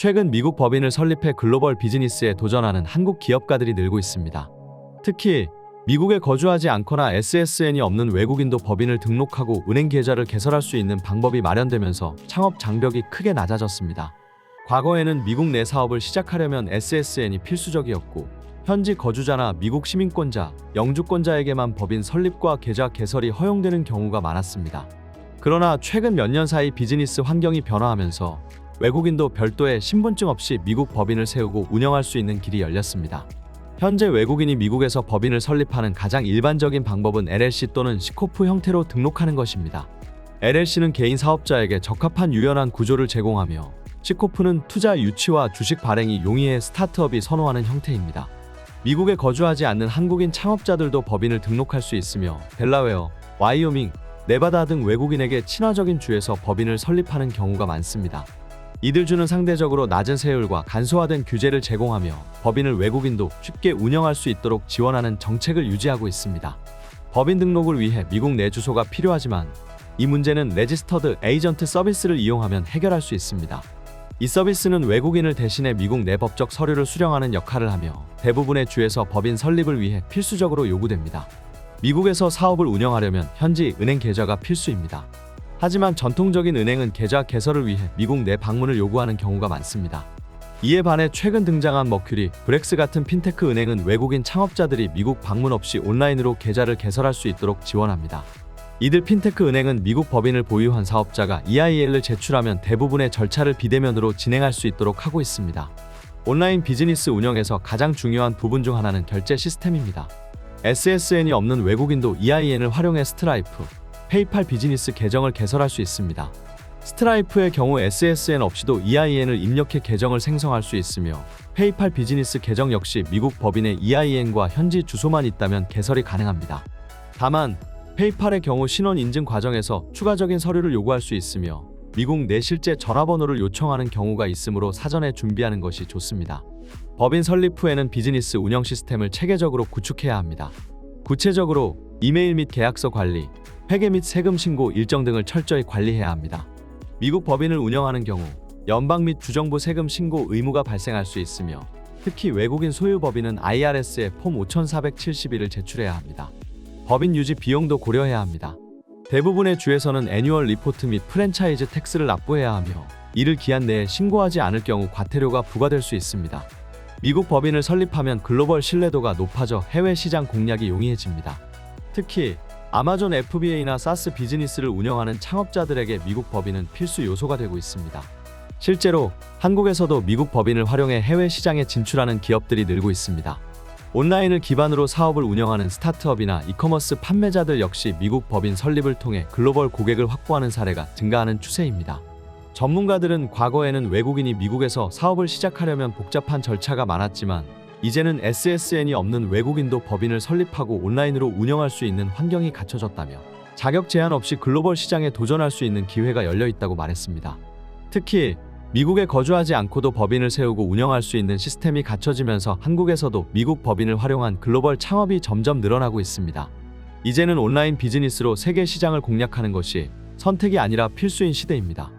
최근 미국 법인을 설립해 글로벌 비즈니스에 도전하는 한국 기업가들이 늘고 있습니다. 특히 미국에 거주하지 않거나 SSN이 없는 외국인도 법인을 등록하고 은행 계좌를 개설할 수 있는 방법이 마련되면서 창업 장벽이 크게 낮아졌습니다. 과거에는 미국 내 사업을 시작하려면 SSN이 필수적이었고 현지 거주자나 미국 시민권자, 영주권자에게만 법인 설립과 계좌 개설이 허용되는 경우가 많았습니다. 그러나 최근 몇 년 사이 비즈니스 환경이 변화하면서 외국인도 별도의 신분증 없이 미국 법인을 세우고 운영할 수 있는 길이 열렸습니다. 현재 외국인이 미국에서 법인을 설립하는 가장 일반적인 방법은 LLC 또는 시코프 형태로 등록하는 것입니다. LLC는 개인 사업자에게 적합한 유연한 구조를 제공하며 시코프는 투자 유치와 주식 발행이 용이해 스타트업이 선호하는 형태입니다. 미국에 거주하지 않는 한국인 창업자들도 법인을 등록할 수 있으며 델라웨어, 와이오밍, 네바다 등 외국인에게 친화적인 주에서 법인을 설립하는 경우가 많습니다. 이들 주는 상대적으로 낮은 세율과 간소화된 규제를 제공하며 법인을 외국인도 쉽게 운영할 수 있도록 지원하는 정책을 유지하고 있습니다. 법인 등록을 위해 미국 내 주소가 필요하지만 이 문제는 레지스터드 에이전트 서비스를 이용하면 해결할 수 있습니다. 이 서비스는 외국인을 대신해 미국 내 법적 서류를 수령하는 역할을 하며 대부분의 주에서 법인 설립을 위해 필수적으로 요구됩니다. 미국에서 사업을 운영하려면 현지 은행 계좌가 필수입니다. 하지만 전통적인 은행은 계좌 개설을 위해 미국 내 방문을 요구하는 경우가 많습니다. 이에 반해 최근 등장한 머큐리, 브렉스 같은 핀테크 은행은 외국인 창업자들이 미국 방문 없이 온라인으로 계좌를 개설할 수 있도록 지원합니다. 이들 핀테크 은행은 미국 법인을 보유한 사업자가 EIL을 제출하면 대부분의 절차를 비대면으로 진행할 수 있도록 하고 있습니다. 온라인 비즈니스 운영에서 가장 중요한 부분 중 하나는 결제 시스템입니다. SSN이 없는 외국인도 EIN을 활용해 스트라이프, 페이팔 비즈니스 계정을 개설할 수 있습니다. 스트라이프의 경우 SSN 없이도 EIN을 입력해 계정을 생성할 수 있으며 페이팔 비즈니스 계정 역시 미국 법인의 EIN과 현지 주소만 있다면 개설이 가능합니다. 다만 페이팔의 경우 신원 인증 과정에서 추가적인 서류를 요구할 수 있으며 미국 내 실제 전화번호를 요청하는 경우가 있으므로 사전에 준비하는 것이 좋습니다. 법인 설립 후에는 비즈니스 운영 시스템을 체계적으로 구축해야 합니다. 구체적으로 이메일 및 계약서 관리, 회계 및 세금 신고 일정 등을 철저히 관리해야 합니다. 미국 법인을 운영하는 경우 연방 및 주정부 세금 신고 의무가 발생할 수 있으며 특히 외국인 소유 법인은 IRS에 폼 5471을 제출해야 합니다. 법인 유지 비용도 고려해야 합니다. 대부분의 주에서는 애뉴얼 리포트 및 프랜차이즈 텍스를 납부해야 하며 이를 기한 내에 신고하지 않을 경우 과태료가 부과될 수 있습니다. 미국 법인을 설립하면 글로벌 신뢰도가 높아져 해외 시장 공략이 용이해집니다. 특히 아마존 FBA나 사스 비즈니스를 운영하는 창업자들에게 미국 법인은 필수 요소가 되고 있습니다. 실제로 한국에서도 미국 법인을 활용해 해외 시장에 진출하는 기업들이 늘고 있습니다. 온라인을 기반으로 사업을 운영하는 스타트업이나 이커머스 판매자들 역시 미국 법인 설립을 통해 글로벌 고객을 확보하는 사례가 증가하는 추세입니다. 전문가들은 과거에는 외국인이 미국에서 사업을 시작하려면 복잡한 절차가 많았지만 이제는 SSN이 없는 외국인도 법인을 설립하고 온라인으로 운영할 수 있는 환경이 갖춰졌다며 자격 제한 없이 글로벌 시장에 도전할 수 있는 기회가 열려 있다고 말했습니다. 특히 미국에 거주하지 않고도 법인을 세우고 운영할 수 있는 시스템이 갖춰지면서 한국에서도 미국 법인을 활용한 글로벌 창업이 점점 늘어나고 있습니다. 이제는 온라인 비즈니스로 세계 시장을 공략하는 것이 선택이 아니라 필수인 시대입니다.